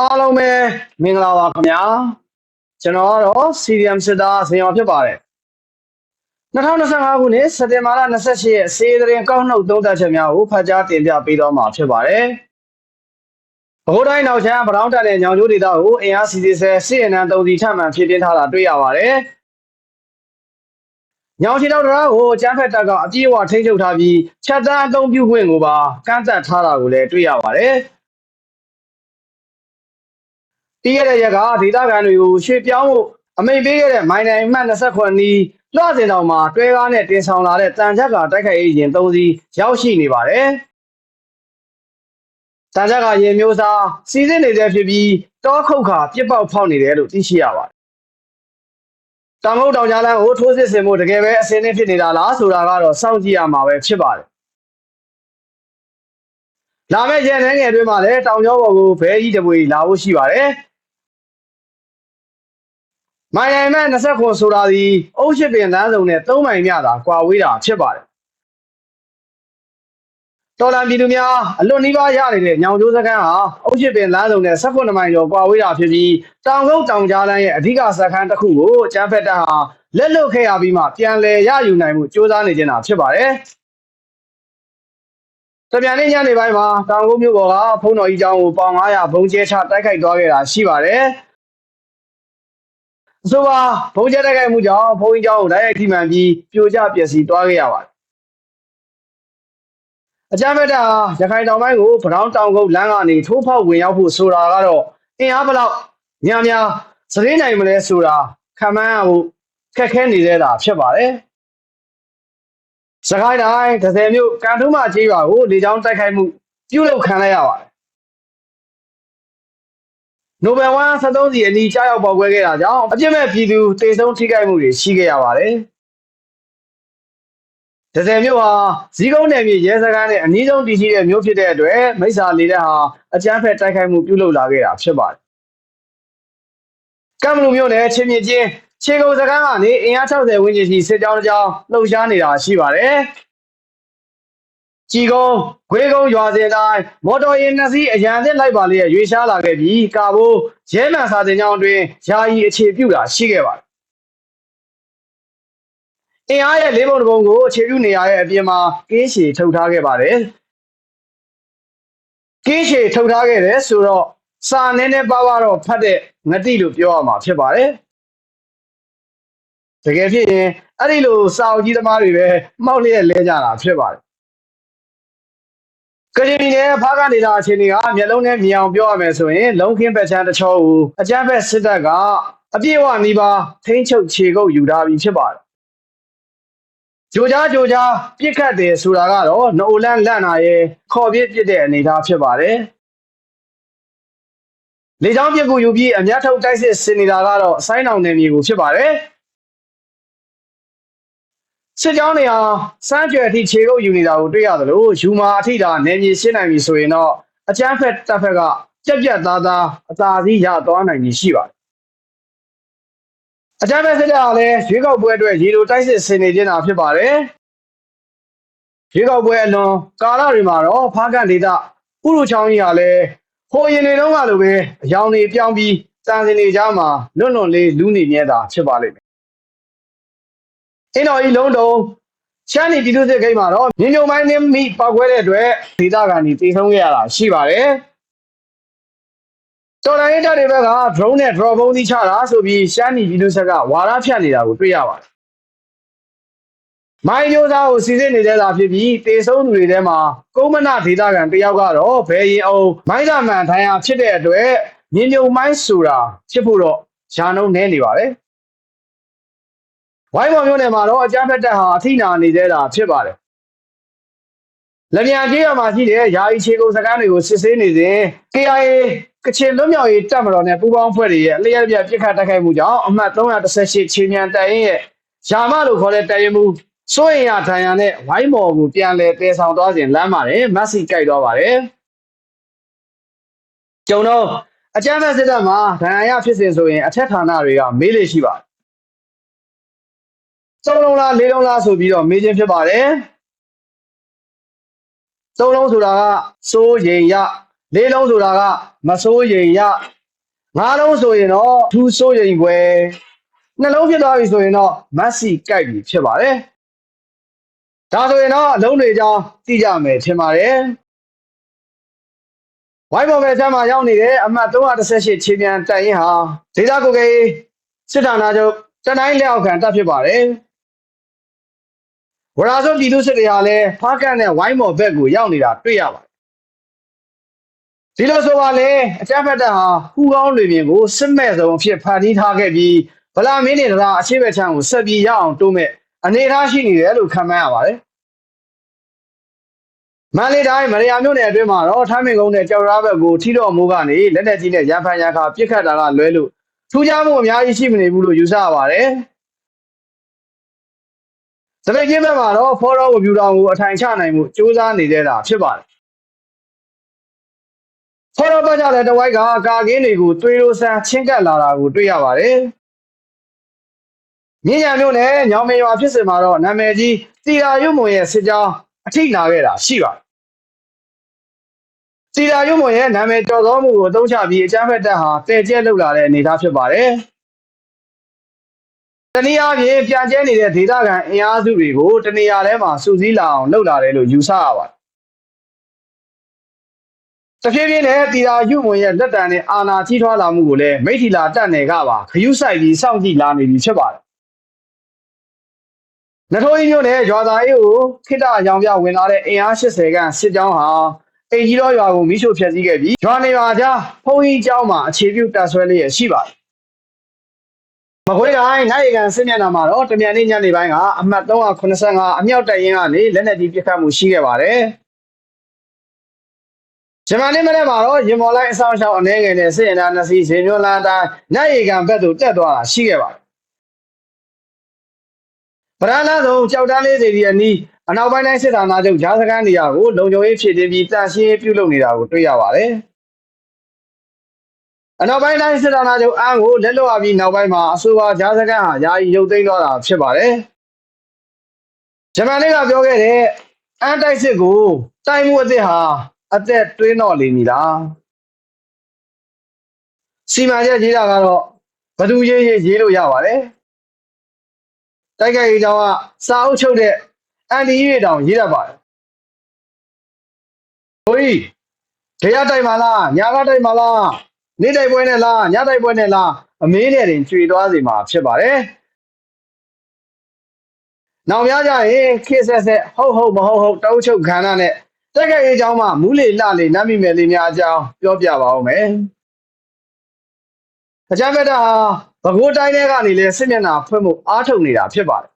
အားလုံးပဲမင်္ဂလာပါခင်ဗျာကျွန်တော်ကတော့ CDM စစ်သားဇင်အောင်ဖြစ်ပါတယ်2025ခုနှစ်စက်တင်ဘာလ28ရက်စေးသတင်းကောက်နှုတ်သုံးသပ်ချက်များကိုဖတ်ကြားတင်ပြပေးတော့မှာဖြစ်ပါတယ်ဘိုးတိုင်းနောက်ချမ်းဗရောင်းတက်တဲ့ညောင်ကျိုးဒေသကိုအင်အားစီစီဆဲစစ်ရနံသုံးစီထပ်မံဖြစ်ပြင်းထားတာတွေ့ရပါတယ်ညောင်ချီတောက်တရားကိုကျန်းဖက်တပ်ကအပြည့်အဝထိန်းချုပ်ထားပြီးချက်တန်းအသုံးပြုခွင့်ကိုပါကန့်သက်ထားတာကိုလည်းတွေ့ရပါတယ်။ ပြီးခဲ့တဲ့ရက်ကဒေသခံတွေကိုရွှေ့ပြောင်းဖို့အမိန့်ပေးခဲ့တဲ့မိုင်းနိုင်မှတ်29နီးလွှစင်တောင်မှာတွဲကားနဲ့တင်ဆောင်လာတဲ့တန်ချက်ကတိုက်ခိုက်ရေးရင်၃စီးရောက်ရှိနေပါတယ်။တန်ချက်ကရင်မျိုးစားစီစစ်နေတဲ့ဖြစ်ပြီးတောခုတ်ခါပြစ်ပေါက်ဖောက်နေတယ်လို့သိရှိရပါတယ်။တောင်ကုတ်တောင်ကြားလမ်းကိုထိုးစစ်ဆင်မှုတကယ်ပဲအစင်းနဲ့ဖြစ်နေတာလားဆိုတာကတော့စောင့်ကြည့်ရမှာပဲဖြစ်ပါတယ်။လာမယ့်ရက်နှငယ်အတွင်းမှာလည်းတောင်ကျောပေါ်ကိုဘဲကြီးတပွေလာဖို့ရှိပါတယ်။ မိုင်နိုင်မဲ့29ဆိုတာဒီအုပ်ရှိပင်လမ်းစုံနဲ့3မိုင်မြတာကွာဝေးတာဖြစ်ပါတယ်။တော်လန်ပြည်သူများအလွတ်နီးပါးရနေတဲ့ညောင်ကျိုးစခန်းဟာအုပ်ရှိပင်လမ်းစုံနဲ့18မိုင်ကျော်ကွာဝေးတာဖြစ်ပြီးတောင်ကုန်းတောင်ကြားလမ်းရဲ့အဓိကစခန်းတစ်ခုကိုကျန်းဖက်တပ်ဟာလက်လွတ်ခဲ့ရပြီးမှပြန်လည်ရယူနိုင်မှုစ조사နေကြတာဖြစ်ပါတယ်။တပြန်နေ့ညနေပိုင်းမှာတောင်ကုန်းမြို့ပေါ်ကဖုံတော်ကြီးကျောင်းကိုပေါင်900ဘုံကျဲချတိုက်ခိုက်သွားခဲ့တာရှိပါတယ်။ အဆိုပါဘုံကျဲတိုက်ခိုက်မှုကြောင့်ဘုံကြီးကျောင်းကိုတိုက်ရိုက်ထိမှန်ပြီးပြိုကျပျက်စီးသွားခဲ့ရပါတယ်။အကြမ်းဖက်တာရခိုင်တောင်ပိုင်းကိုဗရောင်းတောင်ကုန်းလမ်းကနေထိုးဖောက်ဝင်ရောက်ဖို့ဆိုတာကတော့အင်အားဘလောက်များများစရင်းနိုင်မလဲဆိုတာခံမှန်းရဖို့ခက်ခဲနေသေးတာဖြစ်ပါတယ်။စကိုင်းတိုင်းဒဇယ်မြို့ကန်ထုံးမကျေးရွာကိုလေကြောင်းတိုက်ခိုက်မှုပြုလုပ်ခံလိုက်ရပါတယ်။ နိုဘယ်1 73စီအနီးကြားရောက်ပေါက်ကွဲခဲ့တာကြောင့်အပြစ်မဲ့ပြည်သူတေဆုံးထိခိုက်မှုတွေရှိခဲ့ရပါတယ်။ဒဇယ်မြို့ဟာဇီးကုန်းနယ်မြေရဲစခန်းနဲ့အနည်းဆုံးတည်ရှိတဲ့မြို့ဖြစ်တဲ့အတွက်မိစ္ဆာလေးတဲ့ဟာအကြမ်းဖက်တိုက်ခိုက်မှုပြုလုပ်လာခဲ့တာဖြစ်ပါတယ်။ကမ်ဘလူမြို့နယ်ချင်းမြင့်ချင်းခြေကုပ်စခန်းကနေအင်အား60ဝန်းကျင်ရှိစစ်ကြောင်းတစ်ကြောင်းလှုပ်ရှားနေတာရှိပါတယ်။ ကြည်ကုန်းဂွေးကုန်းရွာစင်တိုင်းမော်တော်ယာဉ်နှစ်စီးအရန်သစ်လိုက်ပါလျက်ရွေရှားလာခဲ့ပြီးကာဘိုးရဲမှန်စာတင်ကြောင်းတွင်ယာယီအခြေပြုတာရှိခဲ့ပါတယ်။အင်အားရဲ့လေးပုံတစ်ပုံကိုအခြေပြုနေရတဲ့အပြင်မှာကင်းရှည်ထုတ်ထားခဲ့ပါတယ်။ကင်းရှည်ထုတ်ထားခဲ့တယ်ဆိုတော့စာနည်းနည်းပါးပါးတော့ဖတ်တဲ့ငတိလို့ပြောရမှာဖြစ်ပါတယ်။တကယ်ဖြစ်ရင်အဲ့ဒီလိုစာအုပ်ကြီးသမားတွေပဲမှောက်လျက်လဲကြတာဖြစ်ပါတယ် ကရင်ပြည်နယ်ဖားကဒေတာအခြေအနေကမျက်လုံးနဲ့မြင်အောင်ပြောရမယ်ဆိုရင်လုံခင်းပက်ချမ်းတစ်ချောကိုအကြမ်းဖက်စစ်တပ်ကအပြည့်အဝနီးပါးထိန်းချုပ်ခြေကုပ်ယူထားပြီးဖြစ်ပါတယ်ကြိုကြားကြိုကြားပြစ်ခတ်တယ်ဆိုတာကတော့နိုလန်လန့်နာရဲ့ခေါ်ပြစ်ပြစ်တဲ့အနေအထားဖြစ်ပါတယ်လေကြောင်းပြစ်ကူယူပြီးအများထုတ်တိုက်စစ်ဆင်နေတာကတော့အဆိုင်အောင်နယ်မြေကိုဖြစ်ပါတယ် စစ်ကြောင်းတွေဟာစမ်းကြွယ်အထိခြေကုပ်ယူနေတာကိုတွေ့ရသလိုယူမာအထိတာနယ်မြေရှင်းနိုင်ပြီဆိုရင်တော့အကြမ်းဖက်တပ်ဖက်ကပြက်ပြက်သားသားအသာစီးရသွားနိုင်ပြီရှိပါတယ်အကြမ်းဖက်စစ်တပ်ကလည်းရွေးကောက်ပွဲအတွက်ရေလိုတိုက်စစ်ဆင်နေနေတာဖြစ်ပါတယ်ရွေးကောက်ပွဲအလွန်ကာလတွေမှာတော့ဖားကန်ဒေသဥရုချောင်းကြီးကလည်းဟိုရင်တွေတုန်းကလိုပဲအယောင်တွေပြောင်းပြီးတန်စင်တွေကြားမှာလွတ်လွတ်လေးလူးနေမြဲတာဖြစ်ပါလိမ့်မယ် အင်းတော်ကြီးလုံးတုံချမ်းနေပြည်သူ့စစ်ဂိတ်မှာတော့မြင်းညုံမိုင်းနှင်းမိပောက်ခွဲတဲ့အတွက်ဒေသခံတွေတေဆုံးခဲ့ရတာရှိပါတယ်တော်လိုင်းတပ်တွေဘက်က drone နဲ့ drop ဘုံးသီးချတာဆိုပြီးရှမ်းပြည်ပြည်သူ့ဆက်ကဝါရဖြတ်နေတာကိုတွေ့ရပါတယ်မိုင်းမျိုးသားကိုစီစစ်နေတဲ့တာဖြစ်ပြီးတေဆုံးသူတွေထဲမှာကုန်းမနဒေသခံတယောက်ကတော့ဘယ်ရင်အောင်မိုင်းသာမှန်ထိုင်ရဖြစ်တဲ့အတွက်မြင်းညုံမိုင်းဆိုတာဖြစ်ဖို့တော့ရှားနှုံးနေနေပါတယ် ဝိုင်းမော်မြို့နယ်မှာတော့အကြမ်းဖက်တပ်ဟာအထိနာနေသေးတာဖြစ်ပါတယ်။လက်မြန်ကြီးရမှာရှိတဲ့ယာယီခြေကုပ်စခန်းတွေကိုစစ်ဆေးနေစဉ် KIA ကချင်လွတ်မြောက်ရေးတပ်မတော်နဲ့ပူးပေါင်းဖွဲ့တွေရဲ့အလျက်ပြပြစ်ခတ်တိုက်ခိုက်မှုကြောင့်အမှတ်318ခြေမြန်တပ်ရင်းရဲ့ယာမလို့ခေါ်တဲ့တပ်ရင်းမှုစိုးရင်ရထံရနဲ့ဝိုင်းမော်ကိုပြန်လည်တည်ဆောင်သွားစဉ်လမ်းပါတယ်မက်ဆီကြိုက်သွားပါတယ်။ကျုံတော့အကြမ်းဖက်စစ်တပ်မှာဒဏ်ရာရဖြစ်စဉ်ဆိုရင်အထက်ဌာနတွေကမေးလေရှိပါတယ် သုံးလုံးလားလေးလုံးလားဆိုပြီးတော့မေးခြင်းဖြစ်ပါတယ်သုံးလုံးဆိုတာကစိုးရင်ရလေးလုံးဆိုတာကမစိုးရိမ်ရငါးလုံးဆိုရင်တော့ထူးစိုးရိမ်ွယ်နှလုံးဖြစ်သွားပြီဆိုရင်တော့မတ်စီကြိုက်ပြီဖြစ်ပါတယ်ဒါဆိုရင်တော့အလုံးတွေကြောင်းသိကြမယ်ထင်ပါတယ်ဝိုင်းပေါ်ပဲဆမ်းမှာရောက်နေတဲ့အမှတ်318ခြေမြန်တိုင်ရင်ဟာဒေသကိုယ်ကြီးစစ်ဌာနချုပ်တတိုင်းလက်အောက်ခံတပ်ဖြစ်ပါတယ် ဝရာစုပြည်သူစစ်တွေဟာလည်းဖားကန့်နဲ့ဝိုင်းမော်ဘက်ကိုရောက်နေတာတွေ့ရပါတယ်ဒီလိုဆိုပါလေအကြမ်းဖက်တပ်ဟာဟူကောင်းတွေမြင်ကိုစစ်မဲ့ဆုံးအဖြစ်ဖန်တီးထားခဲ့ပြီးဗလာမင်းနေတရားအရှိဘက်ချမ်းကိုဆက်ပြီးရအောင်တိုးမဲ့အနေအထားရှိနေတယ်လို့ခန့်မှန်းရပါတယ်မန္တလေးတိုင်းမရယာမြို့နယ်အတွင်းမှာတော့ထမ်းမင်ကုန်းနဲ့ကြောက်ရားဘက်ကိုထီတော်မိုးကနေလက်နက်ကြီးနဲ့ရန်ဖန်ရန်ခါပစ်ခတ်တာကလွဲလို့ထူးခြားမှုအများကြီးရှိမနေဘူးလို့ယူဆရပါတယ် စပိတ်ချင်းဘက်မှာတော့ဖော်တော်ဝပြူတော်ကိုအထိုင်ချနိုင်မှုစူးစမ်းနေတဲ့တာဖြစ်ပါတယ်ဖော်တော်ဘက်ကြတဲ့တဝိုက်ကကာကင်းတွေကိုသွေးလို့ဆန်းချင်းကပ်လာတာကိုတွေ့ရပါတယ်မြင်းရံမြို့နယ်ညောင်မေရွာဖြစ်စဉ်မှာတော့နာမည်ကြီးတီရာရုံမွန်ရဲ့စစ်ကြောင်းအထိနာခဲ့တာရှိပါတယ်စီရာရုံမွန်ရဲ့နာမည်ကျော်သောမှုကိုအသုံးချပြီးအကြမ်းဖက်တပ်ဟာတည်ကျဲလောက်လာတဲ့အနေအထားဖြစ်ပါတယ်။ တနည်းအားဖြင့်ပြန်ကျဲနေတဲ့ဒေသခံအင်အားစုတွေကိုတနေရာထဲမှာစုစည်းလာအောင်လုပ်လာတယ်လို့ယူဆရပါတယ်။တဖြည်းဖြည်းနဲ့တီရာရုံမွန်ရဲ့လက်တံနဲ့အာဏာကြီးထွားလာမှုကိုလည်းမိထီလာတပ်နယ်ကပါခရုစိုက်ပြီးစောင့်ကြည့်လာနေပြီဖြစ်ပါတယ်။နထိုးကြီးမျိုးနဲ့ရွာသားအေးကိုခိတ္တအကြောင်ပြဝင်လာတဲ့အင်အား80ခန့်စစ်ကြောင်းဟာအိမ်ကြီးတော်ရွာကိုမိရှို့ဖျက်ဆီးခဲ့ပြီးရွာနေရွာကြားဖုံကြီးကျောင်းမှာအခြေပြုတပ်ဆွဲလျက်ရှိပါတယ်။ မကွေးတိုင်းနိုင်ရန်စစ်မျက်နှာမှာတော့တမြန်နေ့ညနေပိုင်းကအမှတ်385အမြောက်တပ်ရင်းကနေလက်နက်ကြီးပစ်ခတ်မှုရှိခဲ့ပါတယ်။ဂျမန်နေ့မနေ့မှာတော့ရင်မော်လိုက်အဆောင်ရှောင်းအနေငယ်နဲ့စစ်ရင်သားနှစ်စီးဇေမျိုးလန်တိုင်းနိုင်ရန်ဘက်သို့တက်သွားတာရှိခဲ့ပါတယ်။ဗရန်လာဆုံးကြောက်တန်းလေးစီဒီအနီးအနောက်ပိုင်းတိုင်းစစ်ဌာနချုပ်ဂျားစခန်းနေရာကိုလုံခြုံရေးဖြည့်တင်းပြီးတန်ရှင်းရေးပြုလုပ်နေတာကိုတွေ့ရပါတယ်။ အနောက်ပိုင်းတိုင်းစစ်ဌာနချုပ်အန်းကိုလက်လွတ်အပြီးနောက်ပိုင်းမှာအဆိုပါဂျားစခန်းဟာယာယီရုပ်သိမ်းသွားတာဖြစ်ပါတယ်။ဂျမန်လေးကပြောခဲ့တဲ့အန်တိုက်စစ်ကိုတိုင်မှုအစ်စ်ဟာအသက်တွင်းတော့လေနေလား။စီမံချက်ရေးတာကတော့ဘသူရေးရေးရေးလို့ရပါတယ်။တိုက်ခိုက်ရေးကြောင်းကစာအုပ်ချုပ်တဲ့အန်ဒီရေးတောင်ရေးတတ်ပါတယ်။ဟိုကြီးတရားတိုက်မှာလားညာကတိုက်မှာလား နေ့တိုက်ပွဲနဲ့လားညတိုက်ပွဲနဲ့လားအမေးနဲ့တင်ကြွေသွားစေမှာဖြစ်ပါတယ်။နောက်များကြရင်ခေဆက်ဆက်ဟုတ်ဟုတ်မဟုတ်ဟုတ်တောင်းချုပ်ခန္ဓာနဲ့တက်ခဲ့ရေးအကြောင်းမှာမူးလေလှလေနတ်မိမယ်လေးများအကြောင်းပြောပြပါဦးမယ်။အကြမ်းဖက်တာပဲခူးတိုင်းထဲကနေလဲစစ်မျက်နှာဖွင့်မှုအားထုတ်နေတာဖြစ်ပါတယ်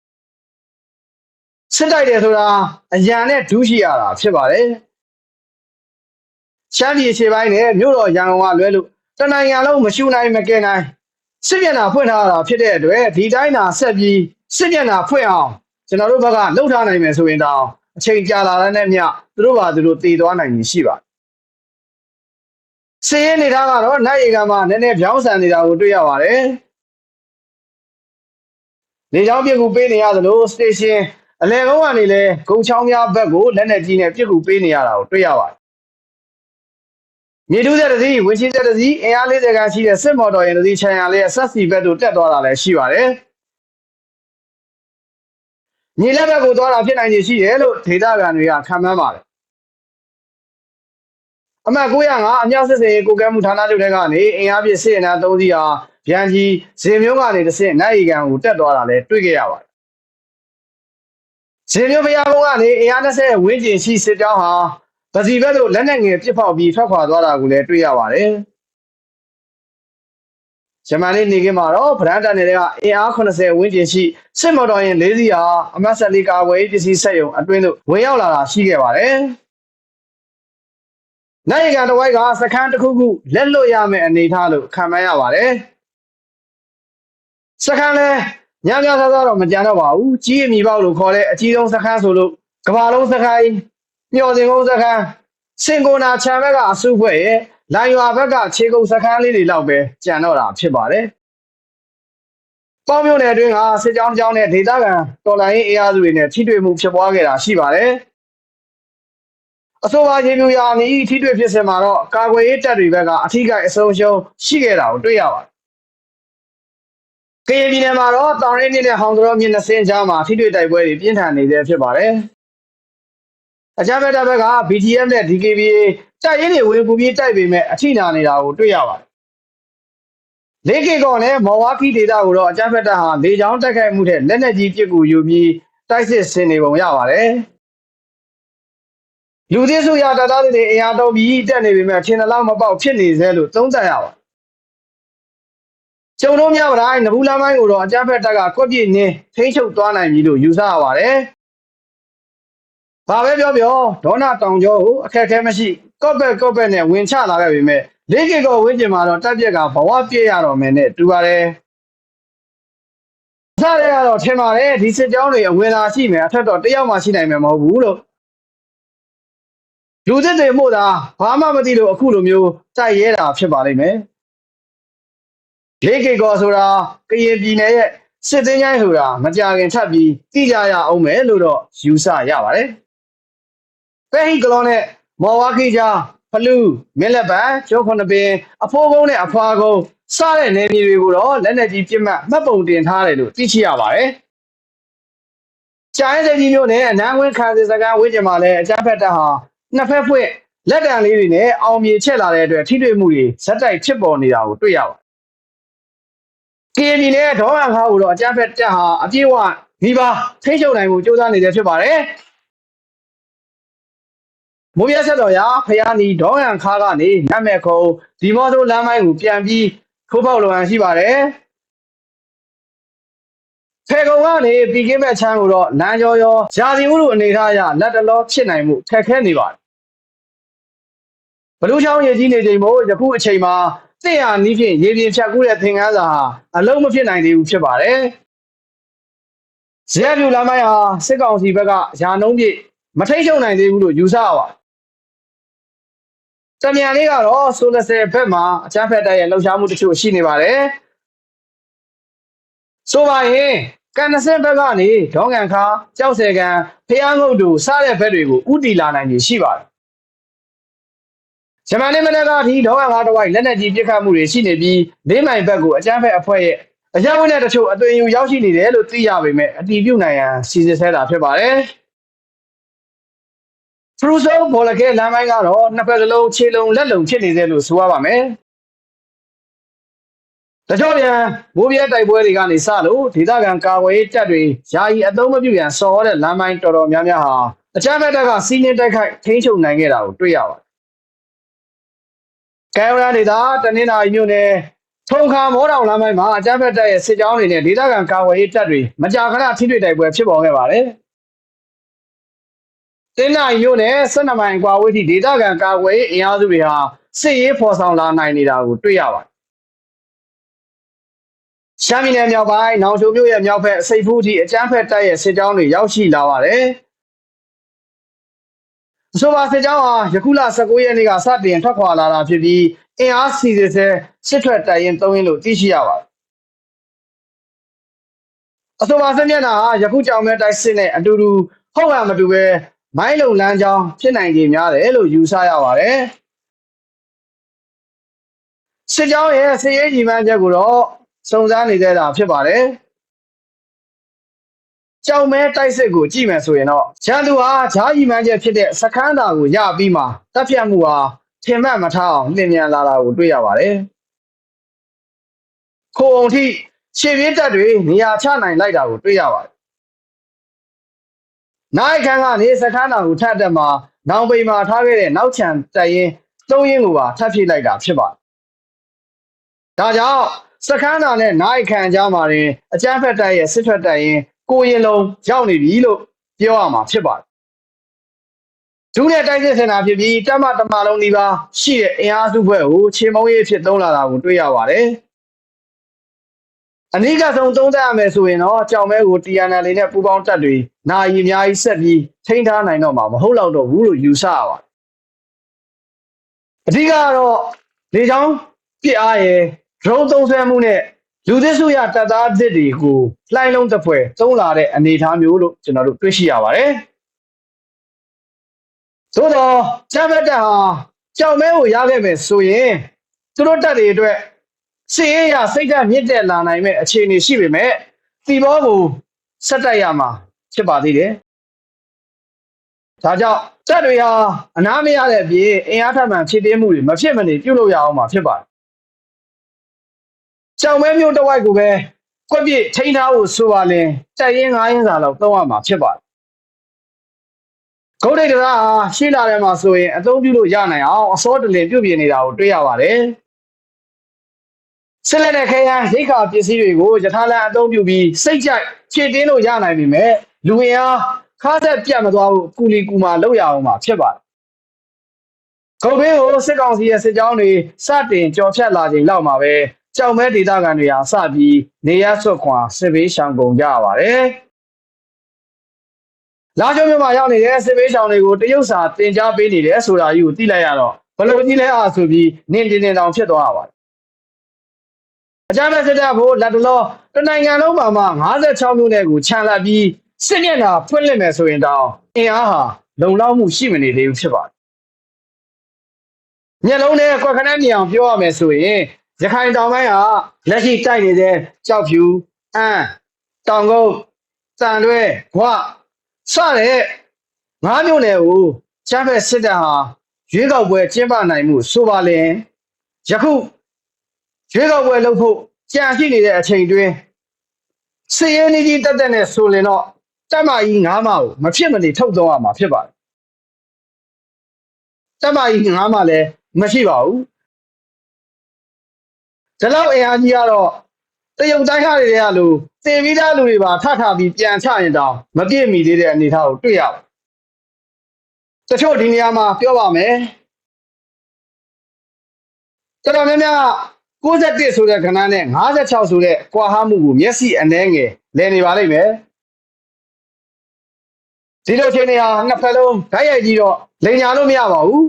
။စစ်တိုက်တယ်ဆိုတာအရန်နဲ့ဒူးရှိရတာဖြစ်ပါတယ်။ရှမ်းပြည်ခြေပိုင်းနဲ့မြို့တော်ရန်ကုန်ကလွဲလို့ တနိုင်ငံလုံးမရှုနိုင်မကင်နိုင်စစ်မျက်နှာဖွင့်ထားတာဖြစ်တဲ့အတွက်ဒီတိုင်းသာဆက်ပြီးစစ်မျက်နှာဖွင့်အောင်ကျွန်တော်တို့ဘက်ကလှုပ်ထားနိုင်မယ်ဆိုရင်တော့အချိန်ကြာလာတဲ့မြသူတို့ပါသူတို့တည်သွားနိုင်ရှိပါစည်ရနေတာကတော့နိုင်ရီကမှနည်းနည်းပြောင်းဆန်နေတာကိုတွေ့ရပါတယ်လေချောင်းပြစ်ကူပေးနေရသလိုစတေရှင်အလဲကုန်းကနေလဲဂုံချောင်းများဘက်ကိုလက်နက်ကြီးနဲ့ပြစ်ကူပေးနေရတာကိုတွေ့ရပါတယ် မြေတူးတဲ့တစီဝင်ချင်းတဲ့တစီအင်အား40ခန်းရှိတဲ့စစ်မော်တော်ယာဉ်တစီခြံရလေးဆက်စီဘက်သို့တက်သွားတာလည်းရှိပါတယ်။မြေလက်ဘက်ကိုသွားတာဖြစ်နိုင်ခြေရှိတယ်လို့ဒေတာကန်တွေကခန့်မှန်းပါတယ်။အမှတ်905အမြောက်စစ်စင်ကိုကဲမှုဌာနချုပ်ထဲကနေအင်အားပြည့်စစ်ရင်သား3စီးဟာဗျံကြီးဇေမျိုးကနေတစ်ဆင့်နိုင်ရီကန်ကိုတက်သွားတာလည်းတွေ့ခဲ့ရပါတယ်။ဇေမျိုးဘုရားဘုံကနေအင်အား20ဝင်းကျင်ရှိစစ်ကြောင်းဟာ ပစီဘက်သို့လက်နက်ငယ်ပစ်ဖောက်ပြီးထွက်ခွာသွားတာကိုလည်းတွေ့ရပါတယ်။ဂျမန်လေးနေကင်းမှာတော့ဗရန်တန်တွေကအင်အား80ဝန်းကျင်ရှိစစ်မော်တော်ယာဉ်၄စီးဟာအမတ်ဆက်လေးကာဝယ်ပစ္စည်းဆက်ယုံအတွင်းသို့ဝင်ရောက်လာတာရှိခဲ့ပါတယ်။နိုင်ကန်တဝိုက်ကစခန်းတစ်ခုခုလက်လွတ်ရမယ့်အနေအထားလို့ခံမှန်းရပါတယ်။စခန်းလဲညညဆဆတော့မကြံတော့ပါဘူး။ကြီးအမိပေါက်လို့ခေါ်တဲ့အကြီးဆုံးစခန်းဆိုလို့ကဘာလုံးစခန်း မျော်စင်ကုန်းစခန်းစင်ကိုနာခြံဘက်ကအစုဖွဲ့ရဲ့လိုင်ရွာဘက်ကခြေကုပ်စခန်းလေးတွေလောက်ပဲကြံတော့တာဖြစ်ပါတယ်။ပေါင်းမြို့နယ်အတွင်းကစစ်ကြောင်းကြောင်းနဲ့ဒေသခံတော်လိုင်းရေးအင်အားစုတွေနဲ့ထိတွေ့မှုဖြစ်ပွားခဲ့တာရှိပါတယ်အဆိုပါရေပြူရာနီထိတွေ့ဖြစ်စဉ်မှာတော့ကာကွယ်ရေးတပ်တွေဘက်ကအထူးကအဆုံးရှုံးရှိခဲ့တာကိုတွေ့ရပါတယ်။ကရင်ပြည်နယ်မှာတော့တောင်ရင်းမြစ်နဲ့ဟောင်တော်မြစ်နှစ်စင်းကြားမှာထိတွေ့တိုက်ပွဲတွေပြင်းထန်နေသေးဖြစ်ပါတယ်။ အကြမ်းဖက်တပ်ဘက်က BGF နဲ့ DKBA တပ်ရင်းတွေဝင်ပူပြီးတိုက်ပေမဲ့အထိနာနေတာကိုတွေ့ရပါတယ်။လေကေကောနဲ့မော်ဝါကီဒေတာကိုတော့အကြမ်းဖက်တပ်ဟာလေကြောင်းတိုက်ခိုက်မှုတဲ့လက်နက်ကြီးပစ်ကူယူပြီးတိုက်စစ်ဆင်နေပုံရပါတယ်။လူသစ်စုရတပ်သားတွေအင်အားတော်ပြီးတက်နေပေမဲ့ထင်တယ်လောက်မပေါက်ဖြစ်နေသေးလို့သုံးသပ်ရပါကျုံတို့မြောက်တိုင်းနဘူးလမ်းပိုင်းကိုတော့အကြမ်းဖက်တပ်ကကွက်ပြင်းနေထိန်းချုပ်သွားနိုင်ပြီလို့ယူဆရပါတယ်။ ဘာပဲပြောပြောဒေါနာတောင်ကျောကိုအခက်အခဲမရှိကော့ဘက်ကော့ဘက်နဲ့ဝင်ချလာခဲ့ပေမဲ့လေးကေကောဝင်းကျင်မှာတော့တပ်ပြက်ကဘဝပြည့်ရတော့မယ်နဲ့တူပါတယ်။စားရတော့ထင်ပါတယ်ဒီစစ်ကြောင်းတွေအဝင်လာရှိမယ်အထက်တော့တယောက်မှရှိနိုင်မှာမဟုတ်ဘူးလို့လူသစ်တွေမို့သာဘာမှမသိလို့အခုလိုမျိုးတိုက်ရဲတာဖြစ်ပါလိမ့်မယ်လေးကေကောဆိုတာကရင်ပြည်နယ်ရဲ့စစ်သေးချိုင်းဆိုတာမကြခင်ထပ်ပြီးသိကြရအောင်မယ်လို့တော့ယူဆရပါတယ် ပဲဟိကလောနဲ့မော်ဝါခိဂျာဖလူးမင်းလက်ပံကျောခွန်ပင်အဖိုးကုန်းနဲ့အဖွာကုန်းစတဲ့နေမြေတွေကိုတော့လက်နက်ကြီးပြစ်မှတ်မှတ်ပုံတင်ထားတယ်လို့သိရှိရပါတယ်ကျိုင်းစကြီးမျိုးနဲ့အနန်းဝင်းခါစစ်စကားဝင်းကျင်မှာလည်းအကြမ်းဖက်တပ်ဟာနှစ်ဖက်ဖွင့်လက်တံလေးတွေနဲ့အောင်မြေချက်လာတဲ့အတွက်ထိတွေ့မှုတွေဇက်တိုက်ဖြစ်ပေါ်နေတာကိုတွေ့ရပါတယ်။ကရင်ပြည်နယ်ဒေါ်ဟန်ခါကိုတော့အကြမ်းဖက်တပ်ဟာအပြည့်အဝမိဘထိချုပ်နိုင်မှုစ조사နေတယ်ဖြစ်ပါတယ်။ မိုးပြဆက်တော်ရဖယားနီဒေါ်ဟန်ခါကနေနတ်မဲ့ခုံဒီမော့ဆိုလမ်းမိုင်းကိုပြန်ပြီးခိုးပေါက်လိုဟန်ရှိပါတယ်။ဖေကုံကနေပြီးကင်းမဲ့ချမ်းကိုတော့လမ်းကျော်ရောဂျာစီဦးလိုအနေထားအရလက်တလောဖြစ်နိုင်မှုခက်ခဲနေပါတယ်ဘလူးချောင်းရေကြီးနေချိန်မို့ယခုအချိန်မှာစစ်ဟာနီးဖြင့်ရေပြင်ဖြတ်ကူးတဲ့သင်ခန်းစာဟာအလုံးမဖြစ်နိုင်သေးဘူးဖြစ်ပါတယ်။ဇက်ပြူလမ်းမိုင်းဟာစစ်ကောင်စီဘက်ကယာနှုံးပြည့်မထိတ်ရှုံနိုင်သေးဘူးလို့ယူဆရပါတ မြန်လေးကတော့ဆိုလဆယ်ဘက်မှာအချမ်းဖက်တိုက်ရဲ့လှုပ်ရှားမှုတချို့ရှိနေပါတယ်။ဆိုပါရင်ကန်နစင်ဘက်ကနေဒေါငံခါကြောက်ဆယ်ကန်ဖျားငုတ်တို့စတဲ့ဘက်တွေကိုဥတီလာနိုင်နေရှိပါတယ်ဂျမန်နေ့မနက်ကအထိဒေါ်ငါတဝိုက်လက်နက်ကြီးပစ်ခတ်မှုတွေရှိနေပြီးလေးမိုင်ဘက်ကိုအကြမ်းဖက်အဖွဲ့ရဲ့အကြမ်းဖက်တဲ့တချို့အသွင်ယူရောက်ရှိနေတယ်လို့သိရပေမဲ့အတီးပြုတ်နိုင်ရန်စီစဉ်ဆဲတာဖြစ်ပါတယ်။ ဖရူဆိုဘောလကဲလမ်းပိုင်းကတော့နှစ်ဖက်စလုံးခြေလုံးလက်လုံးဖြစ်နေတယ်လို့ဆိုရပါမယ်။တချို့ပြန်မိုးပြဲတိုက်ပွဲတွေကနေစလို့ဒေသခံကာဝေးတပ်တွေယာယီအသုံးမပြုရန်စော်တဲ့လမ်းပိုင်းတော်တော်များများဟာအကြမ်းဖက်တပ်ကစီးနင်းတိုက်ခိုက်ထိန်းချုပ်နိုင်ခဲ့တာကိုတွေ့ရပါတယ်ကဲရန်ဒေသတနင်္လာရီမြို့နယ်ထုံခါမောတောင်လမ်းပိုင်းမှာအကြမ်းဖက်တပ်ရဲ့စစ်ကြောင်းတွေနဲ့ဒေသခံကာဝေးရေးတပ်တွေမကြာခဏထိတွေ့တိုက်ပွဲဖြစ်ပေါ်ခဲ့ပါတယ်။ တင်းနိုင်မြို့နယ်၁၂မိုင်ကွာဝေးထိဒေသခံကာဝေးအင်အားစုတွေဟာစစ်ရေးဖော်ဆောင်လာနိုင်နေတာကိုတွေ့ရပါတယ်။ရှမ်းပြည်နယ်မြောက်ပိုင်းနောင်ချိုမြို့ရဲ့မြောက်ဘက်စိတ်ဖူးထိအကြမ်းဖက်တပ်ရဲ့စစ်ကြောင်းတွေရောက်ရှိလာပါတယ်။အဆိုပါစစ်ကြောင်းဟာယခုလ19ရက်နေ့ကစတင်ထွက်ခွာလာတာဖြစ်ပြီးအင်အားစီစစ်ဆဲစစ်ထွက်တိုင်ရင်သုံးရင်လို့သိရှိရပါတယ်အဆိုပါစစ်မျက်နှာဟာယခုကြောင်မဲတိုက်စစ်နဲ့အတူတူဟုတ်ရမတူပဲ မိုင်းလုံလမ်းကြောင်းဖြစ်နိုင်ခြင်းများတယ်လို့ယူဆရပါတယ်စစ်ကြောင်းရဲ့စစ်ရေးညီမှန်းချက်ကိုတော့စုံစမ်းနေသေးတာဖြစ်ပါတယ်ကြောင်မဲတိုက်စစ်ကိုကြည့်မယ်ဆိုရင်တော့ရန်သူဟာဂျားရီမှန်းချက်ဖြစ်တဲ့စခန်းသာကိုရပြီးမှတပ်ဖြတ်မှုဟာထင်မှတ်မထားအောင်လင်မြန်လာတာကိုတွေ့ရပါတယ်။ခိုအောင်ထိခြေပြင်းတပ်တွေနေရာချနိုင်လိုက်တာကိုတွေ့ရပါတယ်။ နိုင်ခန်းကနေစခန်းသာကိုထပ်တက်မှာနောင်ပိန်မှာထားခဲ့တဲ့နောက်ချန်တက်ရင်သုံးရင်းကိုပါထပ်ဖြည့်လိုက်တာဖြစ်ပါတယ်။ဒါကြောင့်စခန်းသာနဲ့နိုင်ခန်းကြားမှာတွင်အကြမ်းဖက်တပ်ရဲ့စစ်ထွက်တပ်ရင်ကိုရင်လုံးရောက်နေပြီလို့ပြောရမှာဖြစ်ပါတယ်ဒုနဲ့တိုက်စစ်စင်တာဖြစ်ပြီးတမတမလုံးဒီပါရှိတဲ့အင်အားစုဘက်ကိုခြေမုံရေးဖြစ်သုံးလာတာကိုတွေ့ရပါတယ် အနိကဆုံးသုံးသပ်ရမယ်ဆိုရင်တော့ကြောင်မဲကို TNL နဲ့ပူပေါင်းတပ်တွေနာယီအများကြီးဆက်ပြီးထိန်းထားနိုင်တော့မှာမဟုတ်တော့တော့ဘူးလို့ယူဆရပါတယ်အဓိကတော့လေချောင်းပြစ်အားရယ် drone သုံးဆွဲမှုနဲ့လူသစ်စုရတပ်သားသစ်တွေကိုလှိုင်းလုံးတစ်ဖွဲသုံးလာတဲ့အနေအထားမျိုးလို့ကျွန်တော်တို့တွေ့ရှိရပါတယ်သို့တော့ကျမ်းဖတ်တက်ဟာကြောင်မဲကိုရခဲ့မယ်ဆိုရင်သူတို့တက်တွေအတွက် စီရေးရစိတ်ဓာတ်မြင့်တက်လာနိုင်မဲ့အခြေအနေရှိပေမဲ့တီဘောကိုဆက်တက်ရမှာဖြစ်ပါသေးတယ်။ဒါကြောင့်တက်တွေဟာအနားမရတဲ့အပြင်အင်အားထမှန်ဖြစ်တင်းမှုတွေမဖြစ်မနေပြုလုပ်ရအောင်မှာဖြစ်ပါတယ်။ကြောင်မဲမျိုးတစ်ဝိုက်ကိုပဲကွက်ပြစ်ထိန်းထားဖို့ဆိုပါလင်တက်ရင်9ရင်းစာလောက်သုံးရမှာဖြစ်ပါတယ်ဂုတ်ဒိတ်တရာဟာရှေ့လာထဲမှာဆိုရင်အသုံးပြုလို့ရနိုင်အောင်အစောတလင်ပြုတ်ပြနေတာကိုတွေ့ရပါတယ် ဆက်လက်တဲ့ခဲယမ်းရိတ်ခါပစ္စည်းတွေကိုယထာလန်အသုံးပြုပြီးစိတ်ကြိုက်ဖြည့်တင်းလို့ရနိုင်ပေမဲ့လူဝင်အားခါဆက်ပြတ်မသွားဘူးကူလီကူမာလောက်ရအောင်မှာဖြစ်ပါတယ်ဂုတ်တွင်းကိုစစ်ကောင်စီရဲ့စစ်ကြောင်းတွေစတင်ကြော်ဖြတ်လာချိန်လောက်မှာပဲကြောင်မဲဒေသခံတွေဟာစပြီးနေရဆွတ်ခွာစစ်ဘေးရှောင်ကုန်ကြရပါတယ်လာကျုံမြို့မှာရောက်နေတဲ့စစ်ဘေးရှောင်တွေကိုတရုတ်စာတင် जा ပေးနေတယ်ဆိုတာကြီးကိုသိလိုက်ရတော့ဘယ်လိုကြီးလဲအားဆိုပြီးနင်းတင်တင်တောင်ဖြစ်သွားရပါတယ် အကြမ်းဖက်စစ်တပ်ဖို့လက်တလောတနိုင်ငံလုံးမှာမှ56မြို့နယ်ကိုခြံလက်ပြီးစစ်မျက်နှာဖွင့်လှစ်မယ်ဆိုရင်တောင်အင်အားဟာလုံလောက်မှုရှိမနေသေးဘူးဖြစ်ပါတယ်မျက်လုံးနဲ့ကွက်ခနဲ့မြင်အောင်ပြောရမယ်ဆိုရင်ရခိုင်တောင်ပိုင်းဟာလက်ရှိတိုက်နေတဲ့ကြောက်ဖြူအမ်းတောင်ကုန်းစံတွဲခွစတဲ့ငါးမြို့နယ်ကိုချမ်းဖက်စစ်တပ်ဟာရွေးကောက်ပွဲကျင်းပနိုင်မှုဆိုပါလင်ယခု ရွေးကောက်ပွဲလုပ်ဖို့ကြံရှိနေတဲ့အချိန်တွင်းစည်ရင်းကြီးတက်တက်နဲ့ဆိုရင်တော့တက်မကြီးငါးမကိုမဖြစ်မနေထုတ်သုံးရမှာဖြစ်ပါတယ်တက်မကြီးငါးမလည်းမရှိပါဘူးဒီလောက်အင်အားကြီးကတော့တရုတ်တိုင်းဟာတွေကလို့သေပြီးသားလူတွေပါထထပြီးပြန်ချရင်တောင်မပြည့်မီသေးတဲ့အနေအထားကိုတွေ့ရပါတယ်တချို့ဒီနေရာမှာပြောပါမယ်တော်တော်များများ 61ဆိုတဲ့ခဏနဲ့56ဆိုတဲ့ကွာဟမှုကိုမျက်စိအနှဲငယ်လည်နေပါလိမ့်မယ်ဒီလိုချင်းနေဟာနှစ်ဖက်လုံးဓာတ်ရိုက်ကြီးတော့လိန်ညာလို့မရပါဘူး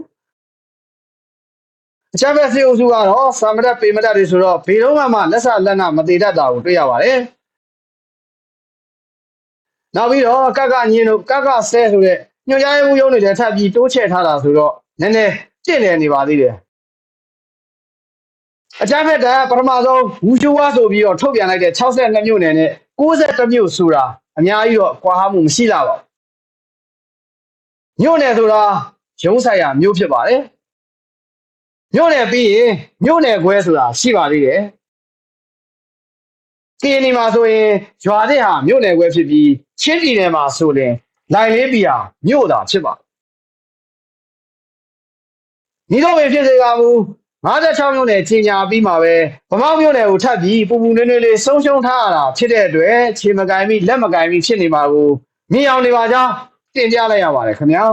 အချမ်းပဲစေအုပ်စုကတော့ဆာမရက်ပေမရက်တွေဆိုတော့ဘေတော့မှလက်ဆလက်နမသေးတတ်တာကိုတွေ့ရပါတယ်နောက်ပြီးတော့ကကညင်းတို့ကကဆဲဆိုတဲ့ညွှန်ကြားရေးမှူးရုံးတွေလည်းထပ်ပြီးတိုးချဲ့ထားတာဆိုတော့နည်းနည်းပြင့်နေနေပါသေးတယ် အကြမ်းဖက်တဲ့ပထမဆုံးဝူချူဝါဆိုပြီးတော့ထုတ်ပြန်လိုက်တဲ့62မြို့နယ်နဲ့62မြို့ဆိုတာအများကြီးတော့ကွာဟမှုမရှိလာပါဘူးမြို့နယ်ဆိုတာရုံးဆိုင်ရာမြို့ဖြစ်ပါတယ်မြို့နယ်ပြီးရင်မြို့နယ်ခွဲဆိုတာရှိပါသေးတယ်ကင်းနီမှာဆိုရင်ရွာတဲ့ဟာမြို့နယ်ခွဲဖြစ်ပြီးချင်းပြည်နယ်မှာဆိုရင်နိုင်လေးပြည်ဟာမြို့တာဖြစ်ပါညီတော်ပဲဖြစ်စေကမူ 56မြို့နယ်ကြီးညာပြီးမှာပဲဗမောက်မြို့နယ်ကိုထပ်ပြီးပူပူနွေးနွေးလေးဆုံးရှုံးထားရတာဖြစ်တဲ့အတွက်ခြေမကင်ပြီးလက်မကင်ပြီးဖြစ်နေမှာကိုမြင်အောင်နေပါကြောင်းတင်ပြလိုက်ရပါတယ်ခင်ဗျာ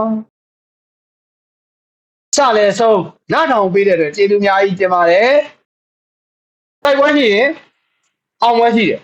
စလဲဆုံးနားထောင်ပေးတဲ့အတွက်ကျေးဇူးအများကြီးတင်ပါတယ်တိုက်ပွဲရှိရင်အောင်ပွဲရှိတယ်